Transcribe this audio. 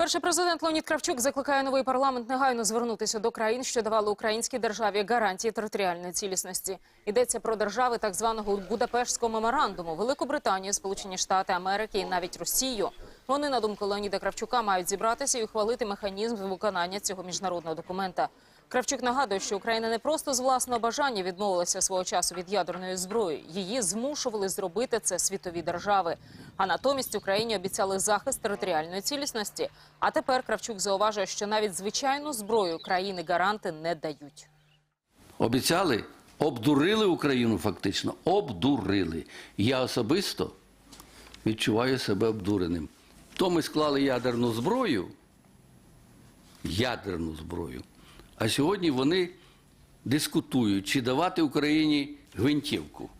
Перший президент Леонід Кравчук закликає новий парламент негайно звернутися до країн, що давали українській державі гарантії територіальної цілісності. Йдеться про держави так званого Будапештського меморандуму, Велику Британію, Сполучені Штати Америки і навіть Росію. Вони, на думку Леоніда Кравчука, мають зібратися і ухвалити механізм виконання цього міжнародного документа. Кравчук нагадує, що Україна не просто з власного бажання відмовилася свого часу від ядерної зброї. Її змушували зробити це світові держави. А натомість Україні обіцяли захист територіальної цілісності. А тепер Кравчук зауважує, що навіть звичайну зброю країни гаранти не дають. Обіцяли, обдурили Україну фактично. Обдурили. Я особисто відчуваю себе обдуреним. То ми склали ядерну зброю, ядерну зброю. А сьогодні вони дискутують, чи давати Україні гвинтівку.